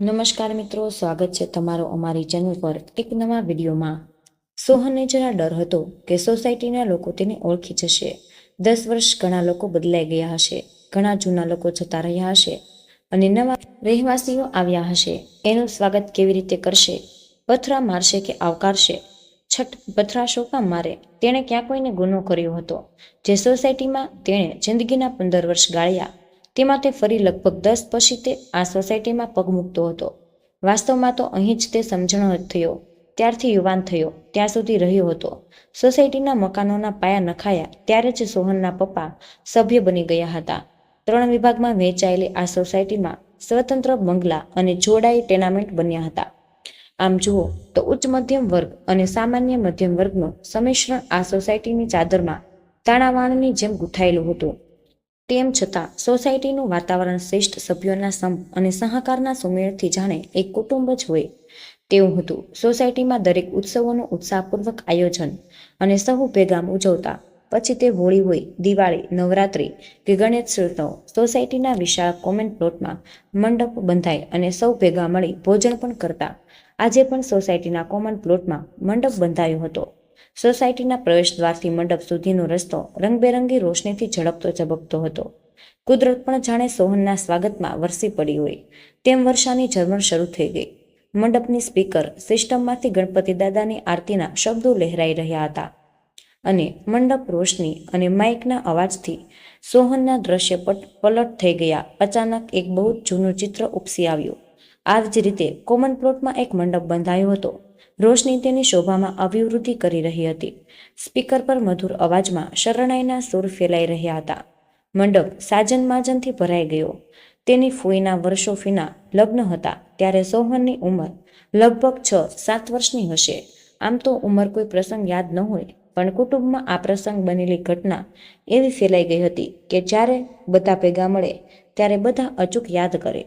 નમસ્કાર મિત્રો, સ્વાગત છે તમારો અમારી ચેનલ પર એક નવા વિડીયોમાં. સોહનને જરા ડર હતો કે સોસાયટીના લોકો તેને ઓળખી જશે. દસ વર્ષ ઘણા લોકો બદલાઈ ગયા હશે, ઘણા જૂના લોકો જતા રહ્યા હશે અને નવા રહેવાસીઓ આવ્યા હશે. એનું સ્વાગત કેવી રીતે કરશે? પથરા મારશે કે આવકારશે? છઠ પથરા શોકા મારે? તેણે ક્યાં કોઈને ગુનો કર્યો હતો? જે સોસાયટીમાં તેણે જિંદગીના પંદર વર્ષ ગાળ્યા. તેમાં તે ફરી લગભગ દસ પછી તે આ સોસાયટીમાં પગ મૂકતો હતો. વાસ્તવમાં તો અહીં જ તે સમજણો થયો. ત્યારથી યુવાન થયો. ત્યાં સુધી રહ્યો હતો. સોસાયટીના મકાનોના પાયા નખાયા. ત્યારે જ સોહનના પપ્પા સભ્ય બની ગયા હતા. ત્રણ વિભાગમાં વહેંચાયેલી આ સોસાયટીમાં સ્વતંત્ર બંગલા અને જોડાઈ ટેનામેન્ટ બન્યા હતા. આમ જુઓ તો ઉચ્ચ મધ્યમ વર્ગ અને સામાન્ય મધ્યમ વર્ગનું સમિશ્રણ આ સોસાયટીની ચાદરમાં તાણાવાણની જેમ ગૂંથાયેલું હતું. તેમ છતાં, સોસાયટીનું વાતાવરણ શ્રેષ્ઠ સભ્યોના સંપ અને સહકારના સુમેળથી જાણે એક કુટુંબ જ હોય તેવું હતું. સોસાયટીમાં દરેક ઉત્સવોનું ઉત્સાહપૂર્વક આયોજન અને સહુ ભેગા ઉજવતા. પછી તે હોળી હોય, દિવાળી, નવરાત્રિ કે ગણેશોત્સવ સોસાયટીના વિશાળ કોમન પ્લોટમાં મંડપ બંધાય અને સૌ ભેગા મળી ભોજન પણ કરતા. આજે પણ સોસાયટીના કોમન પ્લોટમાં મંડપ બંધાયો હતો. સોસાયટીના પ્રવેશદ્વારથી મંડપ સુધીનો રસ્તો રંગબેરંગી રોશનીથી ઝડપતો ઝબકતો હતો. કુદરત પણ જાણે સોહનના સ્વાગતમાં વરસી પડી હોય. તેમ વર્ષાની ઝરમર શરૂ થઈ ગઈ. મંડપની સ્પીકર સિસ્ટમમાંથી ગણપતિ દાદાની આરતીના શબ્દો લહેરાઈ રહ્યા હતા. અને મંડપ રોશની અને માઇકના અવાજથી સોહનના દ્રશ્ય પટ પલટ થઈ ગયા. અચાનક એક બહુ જૂનું ચિત્ર ઉપસી આવ્યું. આ જ રીતે કોમન પ્લોટમાં એક મંડપ બંધાયો હતો. રોશની તેની શોભામાં અભિવૃદ્ધિ કરી રહી હતી. સ્પીકર પર મધુર અવાજમાં શરણાઈના સૂર ફેલાઈ રહ્યા હતા. મંડપ સાજન માજનથી ભરાઈ ગયો. તેની ફૂઈના વર્ષો ફીના લગ્ન હતા, ત્યારે સોહનની ઉંમર લગભગ છ, સાત વર્ષની હશે. આમ તો ઉંમર કોઈ પ્રસંગ યાદ ન હોય, પણ કુટુંબમાં આ પ્રસંગ બનેલી ઘટના એવી ફેલાઈ ગઈ હતી કે જ્યારે બધા ભેગા મળે, ત્યારે બધા અચૂક યાદ કરે.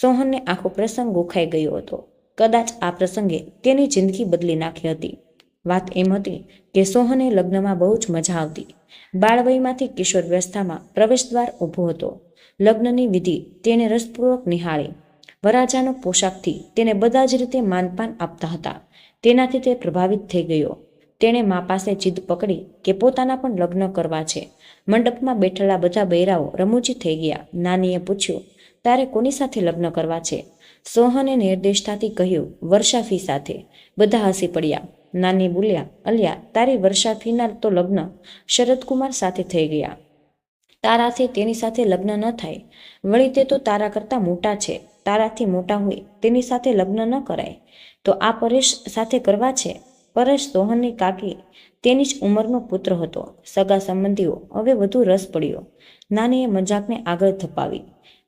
સોહનને આખો પ્રસંગ ગોખાઈ ગયો હતો. કદાચ આ પ્રસંગે તેની જિંદગી બદલી નાખી હતી. વાત એમ હતી કે સોહને લગ્નમાં બહુ જ મજા આવતી. બાળવયમાંથી કિશોર વ્યવસ્થામાં પ્રવેશદ્વાર ઊભો હતો. લગ્નની વિધિ તેને રસપૂર્વક નિહાળી. વરાજાનો પોશાકથી તેને બધા જ રીતે માનપાન આપતા હતા. તેનાથી તે પ્રભાવિત થઈ ગયો. તેણે મા પાસે જીદ પકડી કે પોતાના પણ લગ્ન કરવા છે. મંડપમાં બેઠેલા બધા બૈરાઓ રમૂજી થઈ ગયા. નાનીએ પૂછ્યું, તારે કોની સાથે લગ્ન કરવા છે? સોહને નિર્દેશતાથી કહ્યું વર્ષાફી સાથે. બધા હસી પડ્યા. નાની બોલ્યા, અલ્યા, તારી વર્ષા ફીના તો લગ્ન શરદકુમાર સાથે થઈ ગયા. તારાથી તેની સાથે લગ્ન ન થાય. વળી તે તો તારા કરતાં મોટા છે. તારાથી મોટા હોય, તેની સાથે લગ્ન ન કરાય. તો આ પરેશ સાથે કરવા છે? પરેશ સોહનની કાકી તેની જ ઉંમરનો પુત્ર હતો. સગા સંબંધીઓ હવે વધુ રસ પડ્યો. નાનીએ મજાકને આગળ ધપાવી.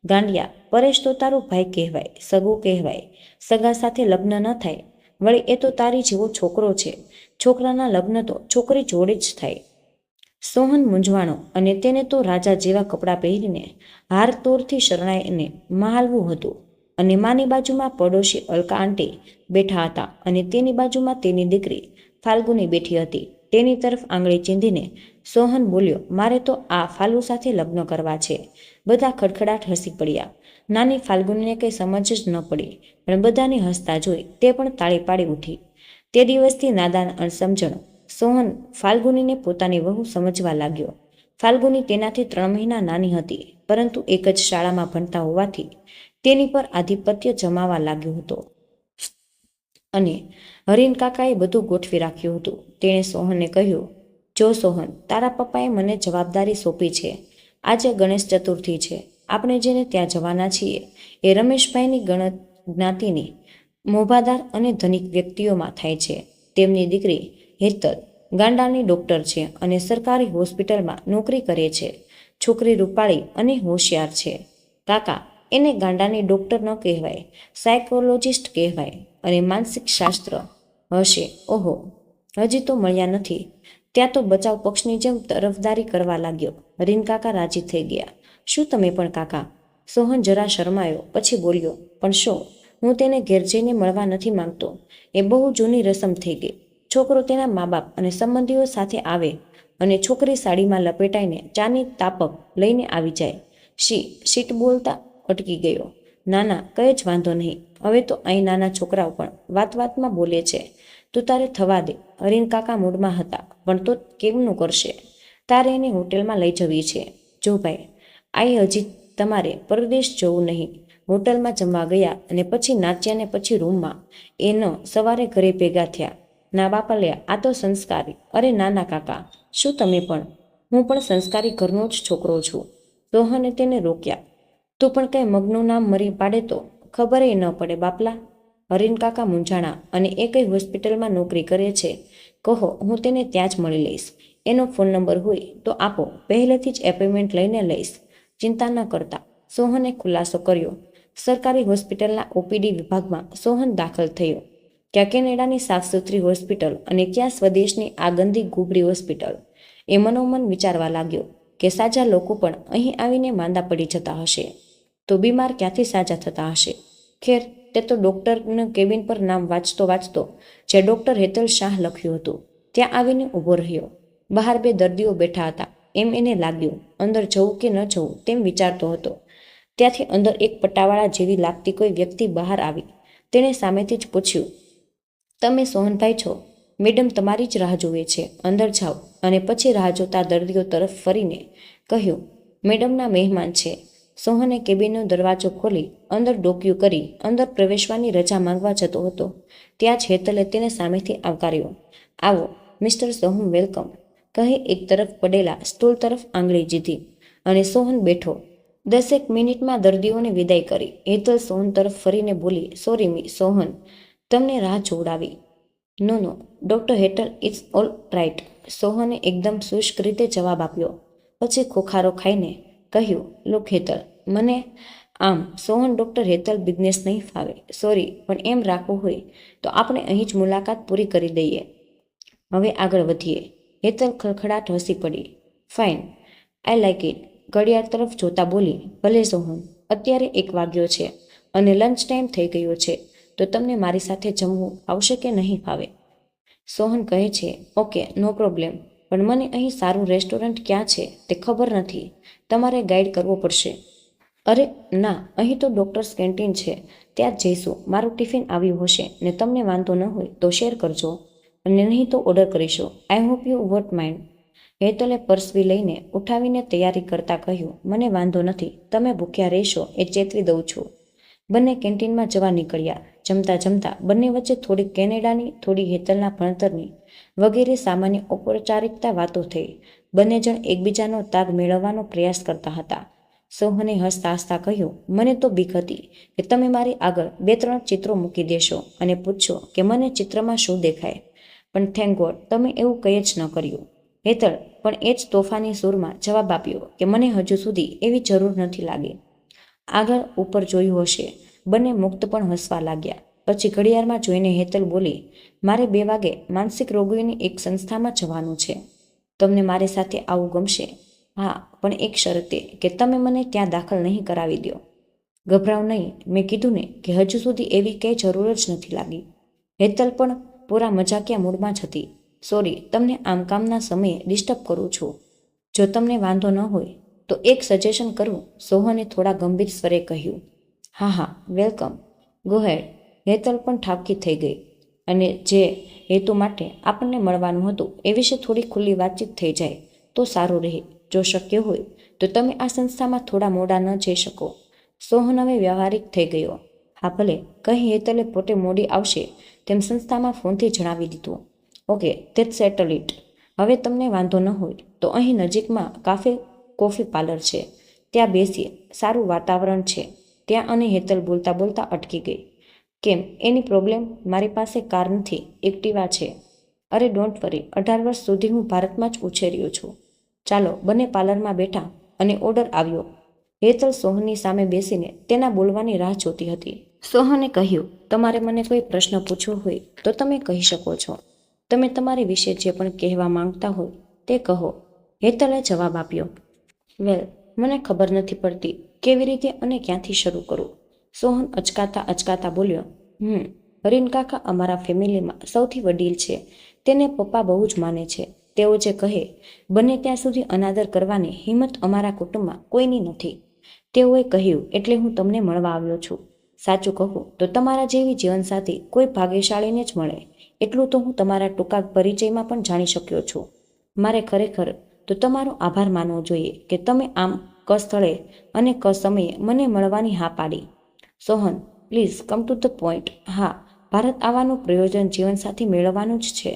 ગાંડિયા, પરેશ તો તારો ભાઈ કહેવાય, સગો કહેવાય, સગા સાથે લગ્ન ન થાય. વળી એ તો તારી જેવો છોકરો છે. છોકરાના લગ્ન તો છોકરી જોડે જ થાય. સોહન મૂંઝવાણો અને તેને તો રાજા જેવા કપડાં પહેરીને હાર તોરથી શરણાઈને મહાલવું હતું અને માની બાજુમાં પડોશી અલકા આંટી બેઠા હતા અને તેની બાજુમાં તેની દીકરી ફાલ્ગુની બેઠી હતી. તેની તરફ આંગળી ચીંધીને સોહન બોલ્યો, મારે તો આ ફાલુ સાથે લગ્ન કરવા છે. બધા ખડખડાટ હસી પડ્યા. નાની ફાલ્ગુનીને કંઈ સમજ જ ન પડી, પણ બધાને હસતા જોઈ તે પણ તાળી પાડી ઉઠી. તે દિવસથી નાદાન અણસમજણ સોહન ફાલ્ગુનીને પોતાની વહુ સમજવા લાગ્યો. ફાલ્ગુની તેનાથી ત્રણ મહિના નાની હતી, પરંતુ એક જ શાળામાં ભણતા હોવાથી તેની પર આધિપત્ય જમાવા લાગ્યો હતો. અને હરીન કાકાએ બધું ગોઠવી રાખ્યું હતું. તેણે સોહનને કહ્યું, જો સોહન, તારા પપ્પાએ મને જવાબદારી સોંપી છે આજે ગણેશ ચતુર્થી છે. આપણે જેને ત્યાં જવાના છીએ, એ રમેશભાઈની ગણ જ્ઞાતિની મોભાદાર અને ધનિક વ્યક્તિઓમાં થાય છે. તેમની દીકરી હેતલ ગાંડાની ડૉક્ટર છે અને સરકારી હોસ્પિટલમાં નોકરી કરે છે. છોકરી રૂપાળી અને હોશિયાર છે. કાકા, એને ગાંડાની ડોક્ટર ન કહેવાય, સાયકોલોજિસ્ટ કહેવાય અને માનસિક શાસ્ત્ર હશે. ઓહો, હજી તો મળ્યા નથી. ત્યાં તો બચાવ પક્ષની જેમ તરફદારી કરવા લાગ્યો. રીન કાકા રાજી થઈ ગયા. શું તમે પણ કાકા સોહન જરા શરમાયો, પછી બોલ્યો, પણ શું? હું તેને ઘેર જઈને મળવા નથી માંગતો. એ બહુ જૂની રસમ થઈ ગઈ. છોકરો તેના મા બાપ અને સંબંધીઓ સાથે આવે અને છોકરી સાડીમાં લપેટાઈને ચાની તાપક લઈને આવી જાય. શી, શીટ બોલતા અટકી ગયો. ના ના કંઈ જ વાંધો નહીં. હવે તો અહીં નાના છોકરાઓ પણ વાત વાતમાં બોલે છે. તું તારે થવા દે. હરીન કાકા મૂડમાં હતા. પણ તો કેમનું કરશે? તારે એને હોટેલમાં લઈ જવી છે. જો ભાઈ આઈ હજી તમારે પરદેશ જવું નહીં. હોટલમાં જમવા ગયા અને પછી નાચ્યા ને પછી રૂમમાં. એ ન, સવારે ઘરે ભેગા થયા. ના બાપા લે આ તો સંસ્કારી. અરે નાના કાકા, શું તમે પણ? હું પણ સંસ્કારી ઘરનો જ છોકરો છું. રોહને તેને રોક્યા. તું પણ કંઈ મગનું નામ મરી પાડે તો? ખબરે ન પડે બાપલા. હરીન કાકા મૂંઝાણા અને એ કઈ હોસ્પિટલમાં નોકરી કરે છે. કહો, હું તેને ત્યાં જ મળી લઈશ. એનો ફોન નંબર હોય તો આપો, પહેલેથી જ એપોઇન્ટમેન્ટ લઈને લઈશ. ચિંતા ન કરતા. સોહને ખુલાસો કર્યો. સરકારી હોસ્પિટલના ઓપીડી વિભાગમાં સોહન દાખલ થયો. ક્યાં કેનેડાની સાફ સુથરી હોસ્પિટલ અને ક્યાં સ્વદેશની આ ગંદી ગુબરી હોસ્પિટલ. એ મનોમન વિચારવા લાગ્યો કે સાજા લોકો પણ અહીં આવીને માંદા પડી જતા હશે. તો બીમાર ક્યાંથી સાજા થતા હશે? ખેર તે તો ડૉક્ટરના કેબિન પર નામ વાંચતો વાંચતો જે ડૉક્ટર હેતલ શાહ લખ્યું હતું. ત્યાં આવીને ઊભો રહ્યો. બહાર બે દર્દીઓ બેઠા હતા. એમ એને લાગ્યું, અંદર જવું કે ન જવું? તેમ વિચારતો હતો. ત્યાંથી અંદર એક પટ્ટાવાળા જેવી લાગતી કોઈ વ્યક્તિ બહાર આવી. તેણે સામેથી જ પૂછ્યું, તમે સોહનભાઈ છો? મેડમ તમારી જ રાહ જુએ છે. અંદર જાઓ. અને પછી રાહ જોતા દર્દીઓ તરફ ફરીને કહ્યું, મેડમના મહેમાન છે. સોહને કેબિનનો દરવાજો ખોલી અંદર ડોક્યું કરી અંદર પ્રવેશવાની રજા માંગવા જતો હતો. ત્યાં જ હેતલે તેને સામેથી આવકાર્યો. આવો, મિસ્ટર સોહમ વેલકમ. કહી એક તરફ પડેલા સ્ટૂલ તરફ આંગળી જીધી અને સોહન બેઠો. દસેક મિનિટમાં દર્દીઓને વિદાય કરી. હેતલ સોહન તરફ ફરીને બોલી, સોરી મી, સોહન, તમને રાહ જોડાવી no no, doctor Hetal it's all right સોહને એકદમ શુષ્ક રીતે જવાબ આપ્યો. પછી ખોખારો ખાઈને કહ્યું, લુક હેતલ, મને આમ સોહન ડૉક્ટર હેતલ બિઝનેસ નહીં ફાવે સોરી પણ એમ રાખવું હોય તો આપણે અહીં જ મુલાકાત પૂરી કરી દઈએ. હવે આગળ વધીએ. હેતલ ખડખડાટ હસી પડી. ફાઇન આઈ લાઇક ઇટ ઘડિયાળ તરફ જોતા બોલી, ભલે સોહન, અત્યારે એક વાગ્યો છે અને લંચ ટાઈમ થઈ ગયો છે, તો તમને મારી સાથે જમવું આવશે કે નહીં ફાવે? સોહન કહે છે, ઓકે, નો પ્રોબ્લેમ પણ મને અહીં સારું રેસ્ટોરન્ટ ક્યાં છે તે ખબર નથી. તમારે ગાઈડ કરવો પડશે. અરે, ના, અહીં તો ડૉક્ટર્સ કેન્ટીન છે. ત્યાં જ જઈશું. મારું ટિફિન આવ્યું હશે ને તમને વાંધો ન હોય તો શેર કરજો. અને નહીં તો ઓર્ડર કરીશું. I hope you won't mind હેતલે પર્સવી લઈને ઉઠાવીને તૈયારી કરતા કહ્યું, મને વાંધો નથી. તમે ભૂખ્યા રહેશો. એ ચેતવી દઉં છું. બંને કેન્ટીનમાં જવા નીકળ્યા. જમતા જમતા બંને વચ્ચે થોડી કેનેડાની, થોડી હેતલના ભણતરની વગેરે સામાન્ય ઔપચારિકતા વાતો થઈ. બંને જણ એકબીજાનો તાગ મેળવવાનો પ્રયાસ કરતા હતા. સોહને હસતા હસતા કહ્યું, મને તો બીક હતી કે તમે મારી આગળ બે ત્રણ ચિત્રો મૂકી દેશો અને પૂછશો કે મને ચિત્રમાં શું દેખાય. પણ થેન્ક ગોડ, તમે એવું કંઈ જ ન કર્યું. હેતળ પણ એ જ તોફાની સૂરમાં જવાબ આપ્યો કે મને હજુ સુધી એવી જરૂર નથી લાગી. આગળ ઉપર જોયું હશે. બંને મુક્ત પણ હસવા લાગ્યા. પછી ઘડિયાળમાં જોઈને હેતલ બોલી, મારે બે વાગે માનસિક રોગોની એક સંસ્થામાં જવાનું છે. તમને મારી સાથે આવું ગમશે? હા, પણ એક શરતે કે તમે મને ત્યાં દાખલ નહીં કરાવી દો ગભરાવ નહીં. મેં કીધું ને કે હજુ સુધી એવી કંઈ જરૂર જ નથી લાગી. હેતલ પણ પૂરા મજાકિયા મૂડમાં જ હતી. સોરી, તમને આમ કામના સમયે ડિસ્ટર્બ કરું છું. જો તમને વાંધો ન હોય તો એક સજેશન કરું. સોહને થોડા ગંભીર સ્વરે કહ્યું, હા હા વેલકમ ગોહેડ હેતલ પણ ઠાપકી થઈ ગઈ. અને જે હેતુ માટે આપણને મળવાનું હતું એ વિશે થોડી ખુલ્લી વાતચીત થઈ જાય તો સારું રહે. જો શક્ય હોય તો તમે આ સંસ્થામાં થોડા મોડા ન જઈ શકો. સોહન હવે વ્યવહારિક થઈ ગયો. હા, ભલે. કહી હેતલે પોતે મોડી આવશે તેમ સંસ્થામાં ફોનથી જણાવી દીધું. ઓકે ધેટ સેટલ ઇટ હવે તમને વાંધો ન હોય તો અહીં નજીકમાં કાફે કોફી પાર્લર છે. ત્યાં બેસીએ. સારું વાતાવરણ છે. ત્યાં અને હેતલ બોલતા બોલતા અટકી ગઈ. કેમ? Any problem? મારી પાસે કાર નથી. એક્ટિવા છે. અરે, ડોન્ટ વરી. અઢાર વર્ષ સુધી હું ભારતમાં જ ઉછેર્યો છું. ચાલો, બંને પાર્લરમાં બેઠા અને ઓર્ડર આવ્યો. હેતલ સોહનની સામે બેસીને તેના બોલવાની રાહ જોતી હતી. સોહને કહ્યું, તમારે મને કોઈ પ્રશ્ન પૂછવો હોય તો તમે કહી શકો છો. તમે તમારી વિશે જે પણ કહેવા માંગતા હોય તે કહો. હેતલે જવાબ આપ્યો વેલ, મને ખબર નથી પડતી કેવી રીતે અને ક્યાંથી શરૂ કરું. સોહન અચકાતા અચકાતા બોલ્યો, હમ હરીન કાકા અમારા ફેમિલીમાં સૌથી વડીલ છે. તેને પપ્પા બહુ જ માને છે. તેઓ જે કહે, બને ત્યાં સુધી અનાદર કરવાની હિંમત અમારા કુટુંબમાં કોઈની નથી. તેઓએ કહ્યું, એટલે હું તમને મળવા આવ્યો છું. સાચું કહું તો તમારા જેવી જીવનસાથી કોઈ ભાગ્યશાળીને જ મળે. એટલું તો હું તમારા ટૂંકા પરિચયમાં પણ જાણી શક્યો છું. મારે ખરેખર તો તમારો આભાર માનવો જોઈએ કે તમે આમ ક સ્થળે અને ક સમયે મને મળવાની હા પાડી. Sohan, please come to the point હા, ભારત આવવાનું પ્રયોજન જીવનસાથી મેળવવાનું જ છે.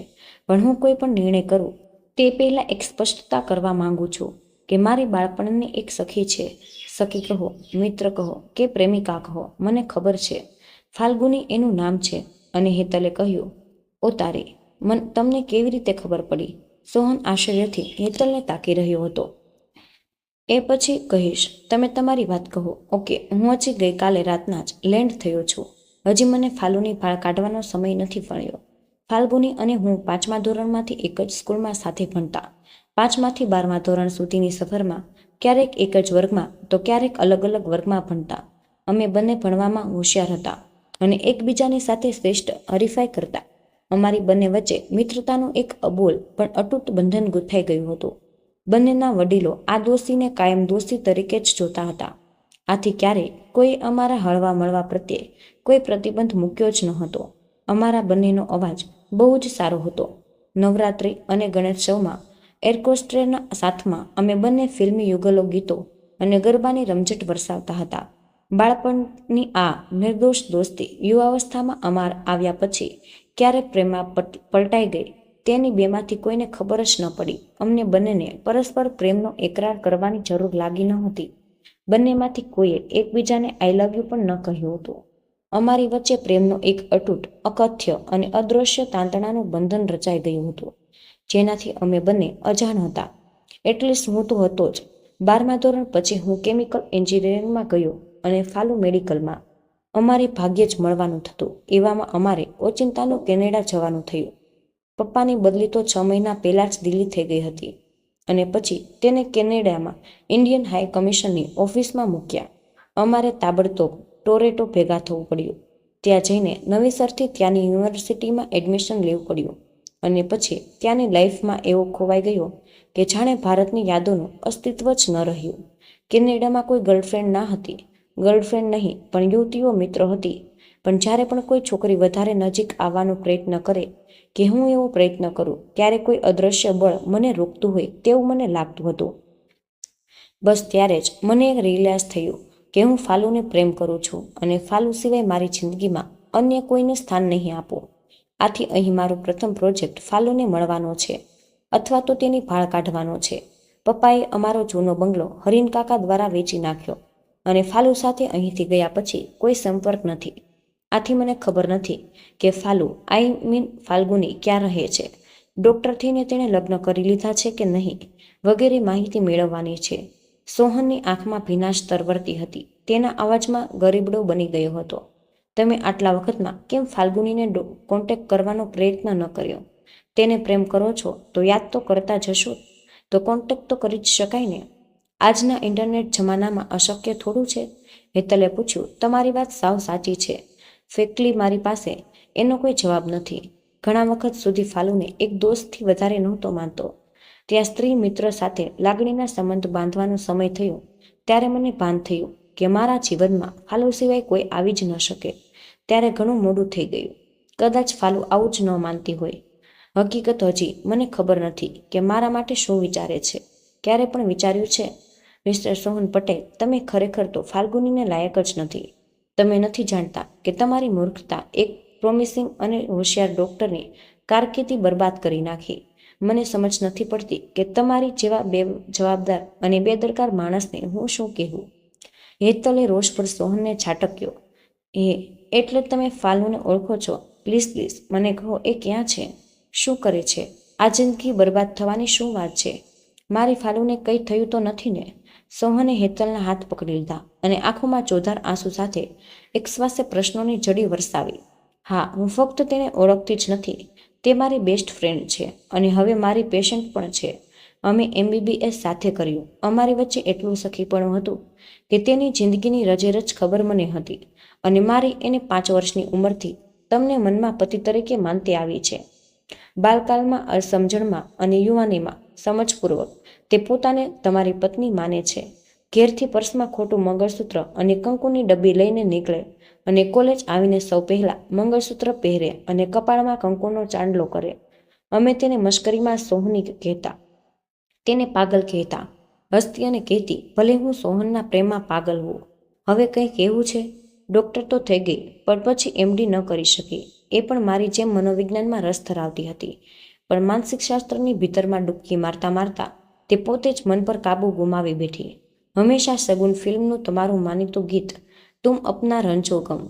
પણ હું કોઈ પણ નિર્ણય કરું, તે પહેલાં એક સ્પષ્ટતા કરવા માંગુ છું કે મારી બાળપણની એક સખી છે. સખી કહો, મિત્ર કહો કે પ્રેમિકા કહો, મને ખબર છે. ફાલ્ગુની એનું નામ છે અને હેતલે કહ્યું ઓ તારી મન તમને કેવી રીતે ખબર પડી? સોહન આશ્ચર્યથી હેતલને તાકી રહ્યો હતો. એ પછી કહીશ, તમે તમારી વાત કહો. ઓકે, હું હજી ગઈકાલે રાતના જ લેન્ડ થયો છું. હજી મને ફાલુની ફાળ કાઢવાનો સમય નથી મળ્યો ફાલ્ગુની અને હું પાંચમા ધોરણમાંથી એક જ સ્કૂલમાં સાથે ભણતા. પાંચમાંથી બારમા ધોરણ સુધીની સફરમાં ક્યારેક એક જ વર્ગમાં, તો ક્યારેક અલગ અલગ વર્ગમાં ભણતા. અમે બંને ભણવામાં હોશિયાર હતા અને એકબીજાની સાથે શ્રેષ્ઠ હરીફાઈ કરતા. અમારી બંને વચ્ચે મિત્રતાનું એક અબોલ પણ અતૂટ બંધન ગૂંથાઈ ગયું હતું. બંનેના વડીલો આ દોસ્તીને કાયમ દોષી તરીકે જ જોતા હતા. આથી ક્યારેય કોઈ અમારા હળવા મળવા પ્રત્યે કોઈ પ્રતિબંધ મૂક્યો જ ન હતો અમારા બંનેનો અવાજ બહુ જ સારો હતો. નવરાત્રિ અને ગણેશોત્સવમાં એરકોસ્ટ્રેના સાથમાં અમે બંને ફિલ્મી યુગલો ગીતો અને ગરબાની રમઝટ વરસાવતા હતા. બાળપણની આ નિર્દોષ દોસ્તી યુવાવસ્થામાં અમાર આવ્યા પછી ક્યારે પ્રેમમાં પટ- પલટાઈ ગઈ? તેની બેમાંથી કોઈને ખબર જ ન પડી. અમને બંનેને પરસ્પર પ્રેમનો એકરાર કરવાની જરૂર લાગી નહોતી બંનેમાંથી કોઈએ એકબીજાને આઈ લવ યુ પણ ન કહ્યું હતું. અમારી વચ્ચે પ્રેમનો એક અતૂટ અકથ્ય અને અદૃશ્ય તાંતણાનું બંધન રચાઈ ગયું હતું. જેનાથી અમે બંને અજાણ હતા. એટલીસ્ટ હું તો હતો જ. બારમા ધોરણ પછી હું કેમિકલ એન્જિનિયરિંગમાં ગયો અને ફાલુ મેડિકલમાં. અમારે ભાગ્યે જ મળવાનું થતું. એવામાં અમારે ઓચિંતાનું કેનેડા જવાનું થયું. પપ્પાની બદલી તો છ મહિના પહેલાં જ દિલ્હી થઈ ગઈ હતી. અને પછી તેને કેનેડામાં ઇન્ડિયન હાઈ કમિશનની ઓફિસમાં મૂક્યા. અમારે તાબડતોબ ટોરેટો ભેગા થવું પડ્યું. ત્યાં જઈને નવીસરથી ત્યાંની યુનિવર્સિટીમાં એડમિશન લેવું પડ્યું. અને પછી ત્યાંની લાઈફમાં એવો ખોવાઈ ગયો કે જાણે ભારતની યાદોનું અસ્તિત્વ જ ન રહ્યું. કેનેડામાં કોઈ ગર્લફ્રેન્ડ ના હતી. ગર્લફ્રેન્ડ નહીં, પણ યુવતીઓ મિત્ર હતી. પણ જ્યારે પણ કોઈ છોકરી વધારે નજીક આવવાનો પ્રયત્ન કરે, કે હું એવો પ્રયત્ન કરું, ત્યારે કોઈ અદૃશ્ય બળ મને રોકતું હોય તેવું મને લાગતું હતું. બસ ત્યારે જ મને એક રિયલાઇઝ થયું કે હું ફાલુને પ્રેમ કરું છું અને ફાલુ સિવાય મારી જિંદગીમાં અન્ય કોઈને સ્થાન નહીં આપું. આથી અહીં મારો પ્રથમ પ્રોજેક્ટ ફાલુને મળવાનો છે, અથવા તો તેની ભાળ કાઢવાનો છે. પપ્પાએ અમારો જૂનો બંગલો હરીન કાકા દ્વારા વેચી નાખ્યો. અને ફાલુ સાથે અહીંથી ગયા પછી કોઈ સંપર્ક નથી. આથી મને ખબર નથી કે ફાલુ, આઈ મીન ફાલ્ગુની ક્યાં રહે છે? ડૉક્ટરથીને તેણે લગ્ન કરી લીધા છે કે નહીં? વગેરે માહિતી મેળવવાની છે. સોહનની આંખમાં ભીનાશ તરવરતી હતી. તેના અવાજમાં ગરીબડો બની ગયો હતો. તમે આટલા વખતમાં કેમ ફાલ્ગુનીને કોન્ટેક્ટ કરવાનો પ્રયત્ન ન કર્યો? તેને પ્રેમ કરો છો તો યાદ તો કરતા જશો તો કોન્ટેક્ટ તો કરી જ શકાય ને? આજના ઇન્ટરનેટ જમાનામાં અશક્ય થોડું છે? હેતલે પૂછ્યું, તમારી વાત સાવ સાચી છે. ફેકલી મારી પાસે એનો કોઈ જવાબ નથી. ઘણા વખત સુધી ફાલુને એક દોસ્તથી વધારે નહોતો માનતો. ત્યાં સ્ત્રી મિત્ર સાથે લાગણીના સંબંધ બાંધવાનો સમય થયો. ત્યારે મને ભાન થયું કે મારા જીવનમાં ફાલુ સિવાય કોઈ આવી જ ન શકે. ત્યારે ઘણું મોડું થઈ ગયું. કદાચ ફાલુ આવું જ ન માનતી હોય. હકીકત હજી મને ખબર નથી કે મારા માટે શું વિચારે છે. ક્યારે પણ વિચાર્યું છે મિસ્ટર સોહન પટેલ, તમે ખરેખર તો ફાલ્ગુનીને લાયક જ નથી. તમે નથી જાણતા કે તમારી મૂર્ખતા એક પ્રોમિસિંગ અને હોશિયાર ડૉક્ટરની કારકિર્દી બરબાદ કરી નાખી. મને સમજ નથી પડતી કે તમારી જેવા બે જવાબદાર અને બેદરકાર માણસને હું શું કહેવું? હેતલે રોષ પર સોહનને છાટક્યો. એ, એટલે તમે ફાલુને ઓળખો છો? પ્લીઝ પ્લીઝ, મને કહો એ ક્યાં છે? શું કરે છે? આ જિંદગી બરબાદ થવાની શું વાત છે? મારી ફાલુને કંઈ થયું તો નથી ને? સોહને હેતલના હાથ પકડી લીધા અને આંખોમાં ચોધાર આંસુ સાથે એક શ્વાસે પ્રશ્નોની જડી વરસાવી. હા, હું ફક્ત તેને ઓળખતી જ નથી. તે મારી બેસ્ટ ફ્રેન્ડ છે અને હવે મારી પેશન્ટ પણ છે. અમે એમબીબીએસ સાથે કર્યું. અમારી વચ્ચે એટલું સખીપણું હતું કે તેની જિંદગીની રજેરજ ખબર મને હતી અને મારી એને પાંચ વર્ષની ઉંમરથી તમને મનમાં પતિ તરીકે માનતી આવી છે. બાલકાલમાં અસમજણમાં અને યુવાનીમાં સમજપૂર્વક. તે પોતાને તમારી પત્ની માને છે. ઘેરથી પર્સમાં ખોટું મંગળસૂત્ર અને કંકુની ડબ્બી લઈને નીકળે અને કોલેજ આવીને સૌ પહેલા મંગળસૂત્ર પહેરે અને કપાળમાં કંકુનો ચાંદલો કરે. અમે તેને મશ્કરીમાં સોહની કહેતા. તેને પાગલ કહેતા. હસતી અને કહેતી, ભલે હું સોહનના પ્રેમમાં પાગલ હોઉં. હવે કંઈ કહેવું છે? ડૉક્ટર તો થઈ ગઈ, પણ પછી એમડી ન કરી શકી. એ પણ મારી જેમ મનોવિજ્ઞાનમાં રસ ધરાવતી હતી. પણ માનસિક શાસ્ત્રની ભીતરમાં ડૂબકી મારતા મારતા તે પોતે જ મન પર કાબુ ગુમાવી બેઠી. હંમેશા સગુન ફિલ્મનું તમારું માનીતું ગીત, તુમ અપના રંજો ગમ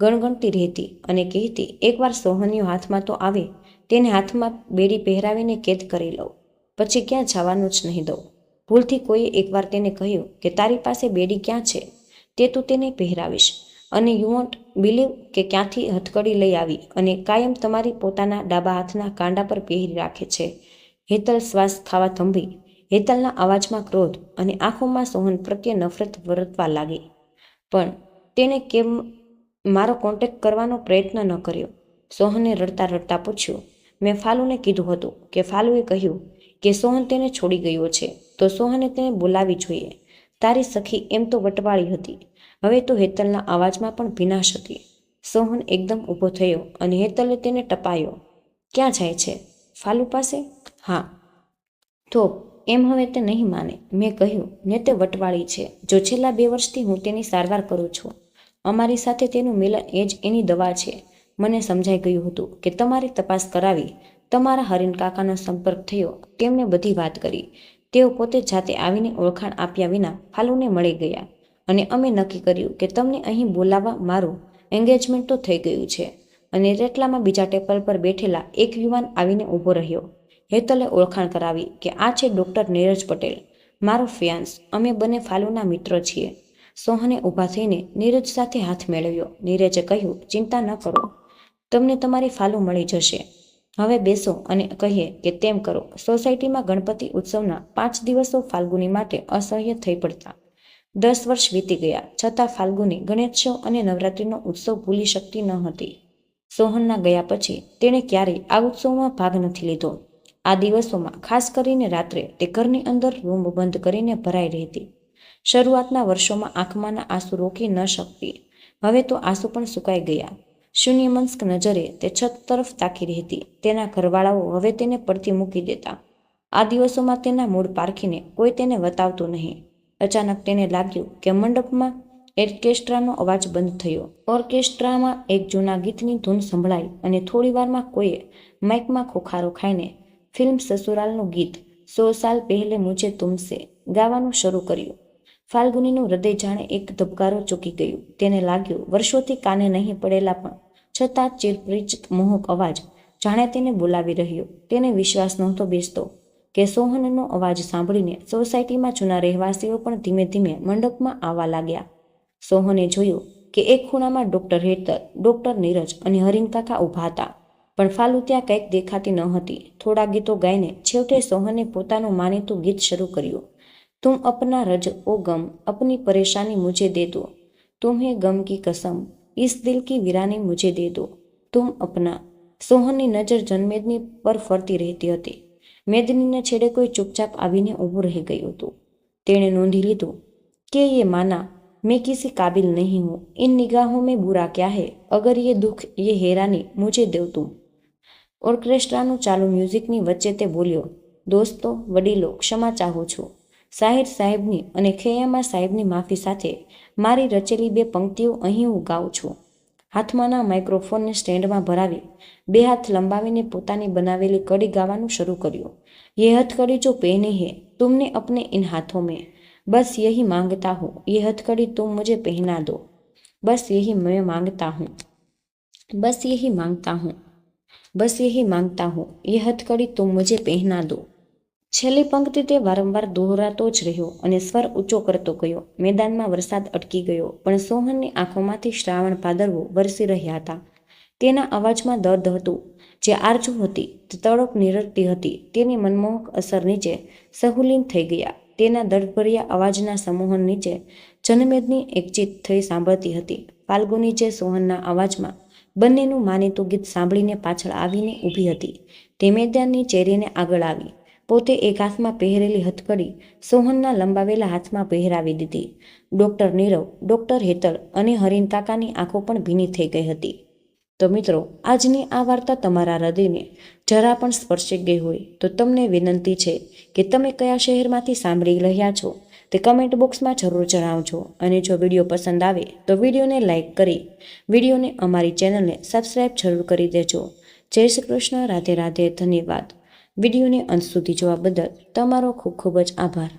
ગણગણતી રહેતી અને કહેતી, એકવાર સોહનીઓ હાથમાં તો આવે, તેને હાથમાં બેડી પહેરાવીને કેદ કરી લઉં, પછી ક્યાં જવાનું જ નહીં દઉં. ભૂલથી કોઈએ એકવાર તેને કહ્યું કે તારી પાસે બેડી ક્યાં છે? તે તું તેને પહેરાવીશ. અને યુ વોન્ટ બિલીવ કે ક્યાંથી હથકડી લઈ આવી અને કાયમ તમારી પોતાના ડાબા હાથના કાંડા પર પહેરી રાખે છે. હેતલ શ્વાસ ખાવા થંભી. હેતલના અવાજમાં ક્રોધ અને આંખોમાં સોહન પ્રત્યે નફરત વર્તવા લાગી. પણ તેણે કેમ મારો કોન્ટેક્ટ કરવાનો પ્રયત્ન ન કર્યો. સોહને રડતા રડતા પૂછ્યું. મેં ફાલુને કીધું હતું કે ફાલુએ કહ્યું કે સોહન તેને છોડી ગયો છે. તો સોહને તેને બોલાવી જોઈએ. તારી સખી એમ તો વટવાળી હતી. હવે તો હેતલના અવાજમાં પણ વિનાશ હતી. સોહન એકદમ ઊભો થયો અને હેતલે તેને ટપાયો. ક્યાં જાય છે? ફાલુ પાસે? હા. તો એમ હવે તે નહીં માને. મેં કહ્યું, ને તે વટવાળી છે. જો છેલ્લા બે વર્ષથી હું તેની સારવાર કરું છું. અમારી સાથે તેનું મિલન એ જ એની દવા છે. મને સમજાઈ ગયું હતું કે તમારી તપાસ કરાવી તમારા હરીન કાકાનો સંપર્ક થયો. તેમણે બધી વાત કરી. તેઓ પોતે જાતે આવીને ઓળખાણ આપ્યા વિના ફાલુને મળી ગયા. અને અમે નક્કી કર્યું કે તમને અહીં બોલાવવા મારું એન્ગેજમેન્ટ તો થઈ ગયું છે. અને તેટલામાં બીજા ટેબલ પર બેઠેલા એક યુવાન આવીને ઊભો રહ્યો. હેતલે ઓળખાણ કરાવી કે આ છે ડૉક્ટર નીરજ પટેલ, મારો ફિયાન્સ. અમે બંને ફાલુના મિત્ર છીએ. સોહને ઊભા થઈને નીરજ સાથે હાથ મેળવ્યો. નીરજે કહ્યું, ચિંતા ન કરો. તમને તમારી ફાલુ મળી જશે. હવે બેસો અને કહીએ કે તેમ કરો. સોસાયટીમાં ગણપતિ ઉત્સવના પાંચ દિવસો ફાલ્ગુની માટે અસહ્ય થઈ પડતા. દસ વર્ષ વીતી ગયા. છતાં ફાલ્ગુની ગણેશોત્સવ અને નવરાત્રિનો ઉત્સવ ભૂલી શકતી ન હતી. સોહનના ગયા પછી તેણે ક્યારેય આ ઉત્સવમાં ભાગ નથી લીધો. આ દિવસોમાં ખાસ કરીને રાત્રે તે ઘરની અંદર રૂમ બંધ કરીને ભરાઈ રહેતી. શરૂઆતના વર્ષોમાં આંખમાંના આંસુ રોકી ન શકતી. હવે તો આંસુ પણ સુકાઈ ગયા. શૂન્યમનસ્ક નજરે તે છત તરફ તાકી રહેતી. તેના ઘરવાળાઓ હવે તેને પડતી મૂકી દેતા. આ દિવસોમાં તેના મૂળ પારખીને કોઈ તેને વતાવતું નહીં. અચાનક તેને લાગ્યું કે મંડપમાં ઓર્કેસ્ટ્રાનો અવાજ બંધ થયો. ઓર્કેસ્ટ્રામાં એક જૂના ગીતની ધૂન સંભળાઈ અને થોડીવારમાં કોઈએ માઇકમાં ખોખારો ખાઈને ફિલ્મ સસુરાલનું ગીત સો સાલ પહેલે મુજે તુમસે ગાવાનું શરૂ કર્યું. ફાલ્ગુનીનું હૃદય જાણે એક ધબકારો ચૂકી ગયું. તેને લાગ્યું, વર્ષોથી કાને નહીં પડેલા પણ છતાં ચિરપરિચિત મોહક અવાજ જાણે તેને બોલાવી રહ્યો. તેને વિશ્વાસ નહોતો બેસતો કે સોહનનો અવાજ સાંભળીને સોસાયટીમાં જૂના રહેવાસીઓ પણ ધીમે ધીમે મંડપમાં આવવા લાગ્યા. સોહને જોયું કે એક ખૂણામાં ડૉક્ટર હેતર ડોક્ટર નીરજ અને હરિણકાકા ઊભા હતા. પણ ફાલુ ત્યાં કંઈક દેખાતી ન હતી. થોડા ગીતો ગાઈને છેવટે સોહને પોતાનું માનીતું ગીત શરૂ કર્યું. તું અપના રજ ઓ ગમ, અપની પરેશાની મુજે દે દો. હે ગમ કી કસમ इस दिल की वीरानी मुझे दे दो तुम अपना સોહનની નજર જનમેદની પર ફરતી રહેતી હતી મેદનીને છેડે કોઈ ચૂપચાપ આવીને ઊભું રહી ગયું હતું તેણે નોંધી લીધું કે ये माना मैं किसी काबिल नहीं हूँ इन निगाहों में बुरा क्या है अगर ये दुख ये हैरानी मुझे दो तुम ઓર્કેસ્ટ્રાનું ચાલુ મ્યુઝિકની વચ્ચે તે બોલ્યો દોસ્તો વડીલો ક્ષમા ચાહું છું સાહિર સાહેબની અને ખેયામા સાહેબની માફી સાથે મારી રચેલી બે પંક્તિઓ અહીં હું ગાઉં છું હાથમાંના માઇક્રોફોનને સ્ટેન્ડમાં ભરાવી બે હાથ લંબાવીને પોતાની બનાવેલી કડી ગાવાનું શરૂ કર્યું ये हथकड़ी जो पहने हैं तुमने अपने इन हाथों में बस यही मांगता हूँ ये हथकड़ी तुम मुझे पहना दो बस यही मैं मांगता हूँ बस यही मांगता हूँ बस यही मांगता हूँ ये हथकड़ी तुम मुझे पहना दो છેલ્લી પંક્તિ તે વારંવાર દોહરાતો જ રહ્યો અને સ્વર ઊંચો કરતો ગયો. મેદાનમાં વરસાદ અટકી ગયો, પણ સોહનની આંખોમાંથી શ્રાવણ પાદરવો વરસી રહ્યા હતા. તેના અવાજમાં દર્દ હતું. જે આરજુ હતી, તે તડપ નિરળતી હતી. તેની મનમોહક અસર નીચે સહુલીન થઈ ગયા. તેના દર્દભર્યા અવાજના સમૂહન નીચે જનમેદની એકચિત થઈ સાંભળતી હતી. ફાલ્ગુની જે સોહનના અવાજમાં બંનેનું માનીતું ગીત સાંભળીને પાછળ આવીને ઊભી હતી. તે મેદાનની ચેરીને આગળ આવી. પોતે એક હાથમાં પહેરેલી હથકડી સોહનના લંબાવેલા હાથમાં પહેરાવી દીધી. ડૉક્ટર નીરવ, ડૉક્ટર હેતલ અને હરિન કાકાની આંખો પણ ભીની થઈ ગઈ હતી. તો મિત્રો, આજની આ વાર્તા તમારા હૃદયને જરા પણ સ્પર્શી ગઈ હોય તો તમને વિનંતી છે કે તમે કયા શહેરમાંથી સાંભળી રહ્યા છો તે કમેન્ટ બોક્સમાં જરૂર જણાવજો અને જો વીડિયો પસંદ આવે તો વિડીયોને લાઇક કરી, વિડીયોને અમારી ચેનલને સબસ્ક્રાઈબ જરૂર કરી દેજો. જય શ્રી કૃષ્ણ, રાધે રાધે, ધન્યવાદ. વિડીયોને અંત સુધી જોવા બદલ તમારો ખૂબ ખૂબ જ આભાર.